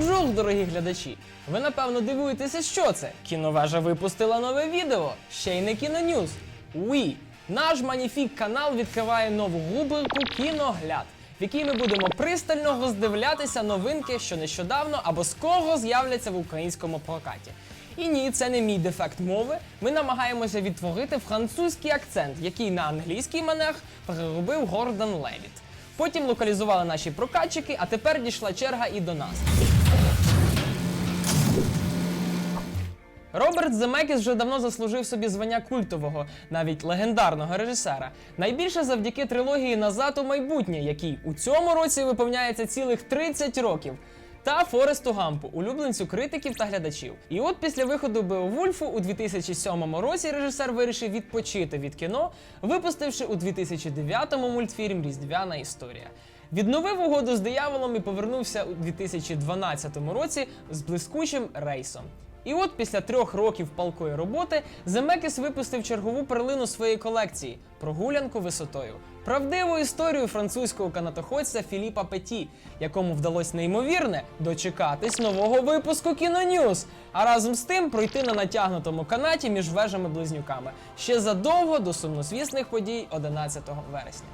Бонжур, дорогі глядачі! Ви напевно дивуєтеся, що це? Кіновежа випустила нове відео, ще й не кінонюз. Уі! Наш маніфік канал відкриває нову рубрику Кіногляд, в якій ми будемо пристально роздивлятися новинки, що нещодавно або скоро з'являться в українському прокаті. І ні, це не мій дефект мови. Ми намагаємося відтворити французький акцент, який на англійський манер переробив Гордон Левіт. Потім локалізували наші прокатчики, а тепер дійшла черга і до нас. Роберт Земекіс вже давно заслужив собі звання культового, навіть легендарного режисера. Найбільше завдяки трилогії Назад у майбутнє, який у цьому році виповняється цілих 30 років. Та Форесту Гампу, улюбленцю критиків та глядачів. І от після виходу Беовульфу у 2007 році режисер вирішив відпочити від кіно, випустивши у 2009-му мультфільм Різдвяна історія. Відновив угоду з дияволом і повернувся у 2012 році з блискучим рейсом. І от після трьох років палкої роботи Земекіс випустив чергову перлину своєї колекції прогулянку висотою. Правдиву історію французького канатоходця Філіпа Петі, якому вдалося неймовірне дочекатись нового випуску Кінонюз, а разом з тим пройти на натягнутому канаті між вежами-близнюками ще задовго до сумнозвісних подій 11 вересня.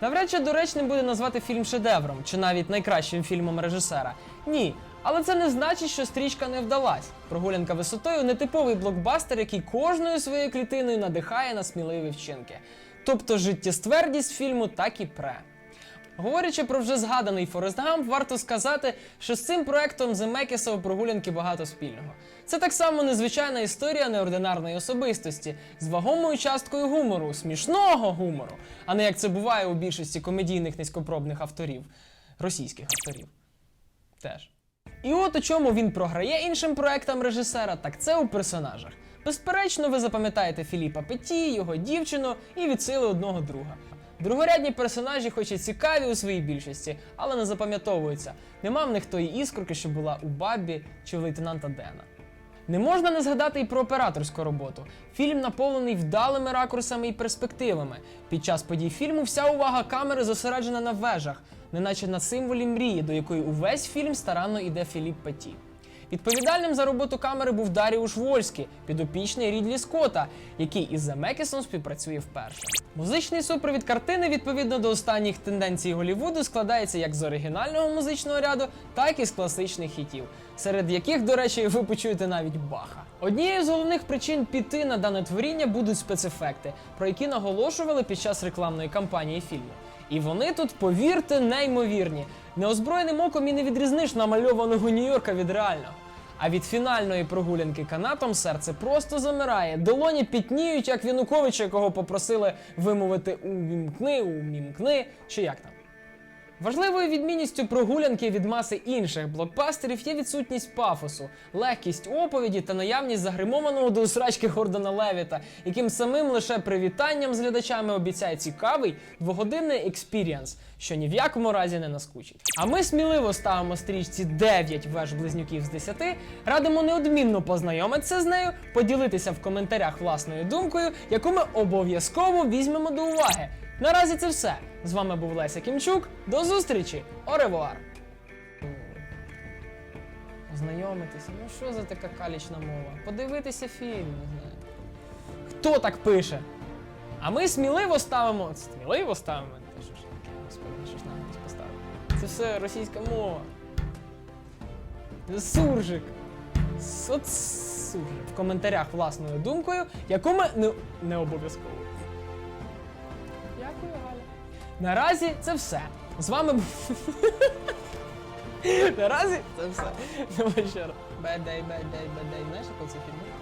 Навряд чи доречним буде назвати фільм шедевром чи навіть найкращим фільмом режисера. Ні. Але це не значить, що стрічка не вдалась. Прогулянка висотою нетиповий блокбастер, який кожною своєю клітиною надихає на сміливі вчинки. Тобто життєствердість фільму так і пре. Говорячи про вже згаданий Форест Гамп, варто сказати, що з цим проектом Земекіса у прогулянки багато спільного. Це так само незвичайна історія неординарної особистості з вагомою часткою гумору, смішного гумору, а не як це буває у більшості комедійних низькопробних авторів, російських авторів. Теж. І от у чому він програє іншим проектам режисера, так це у персонажах. Безперечно, ви запам'ятаєте Філіпа Петі, його дівчину і відсили одного друга. Другорядні персонажі, хоч і цікаві у своїй більшості, але не запам'ятовуються. Нема в них тої іскорки, що була у Бабі чи в лейтенанта Дена. Не можна не згадати і про операторську роботу. Фільм наповнений вдалими ракурсами і перспективами. Під час подій фільму вся увага камери зосереджена на вежах, неначе на символі мрії, до якої увесь фільм старанно йде Філіп Петі. Відповідальним за роботу камери був Даріуш Вольський, підопічний Рідлі Скотта, який із Земекісом співпрацює вперше. Музичний супровід картини, відповідно до останніх тенденцій Голлівуду, складається як з оригінального музичного ряду, так і з класичних хітів, серед яких, до речі, ви почуєте навіть Баха. Однією з головних причин піти на дане творіння будуть спецефекти, про які наголошували під час рекламної кампанії фільму. І вони тут, повірте, неймовірні. Неозброєним оком і не відрізниш намальованого Нью-Йорка від реального. А від фінальної прогулянки канатом серце просто замирає. Долоні пітніють, як Вінуковича, якого попросили вимовити увімкни, умімкни, чи як там. Важливою відмінністю прогулянки від маси інших блокбастерів є відсутність пафосу, легкість оповіді та наявність загримованого до усрачки Гордона Левіта, яким самим лише привітанням з глядачами обіцяє цікавий двогодинний експіріанс, що ні в якому разі не наскучить. А ми сміливо ставимо стрічці 9 веж близнюків з 10, радимо неодмінно познайомитися з нею, поділитися в коментарях власною думкою, яку ми обов'язково візьмемо до уваги. Наразі це все. З вами був Леся Кімчук. До зустрічі! Оревуар! Ознайомитися. Ну що за така калічна мова? Подивитися фільм, не знаю. Хто так пише? А ми сміливо ставимо. Сміливо ставимо? Та що ж таке, господи, що ж нам хтось поставив? Це все російська мова. Суржик. Соцсуржик. В коментарях власною думкою, яку ми не, не обов'язково. Дякую, Галя. Наразі це все. З вами був. Наразі це все. Давай ще раз. Бедей, бедей, бедей. Знаєш, як це фільм?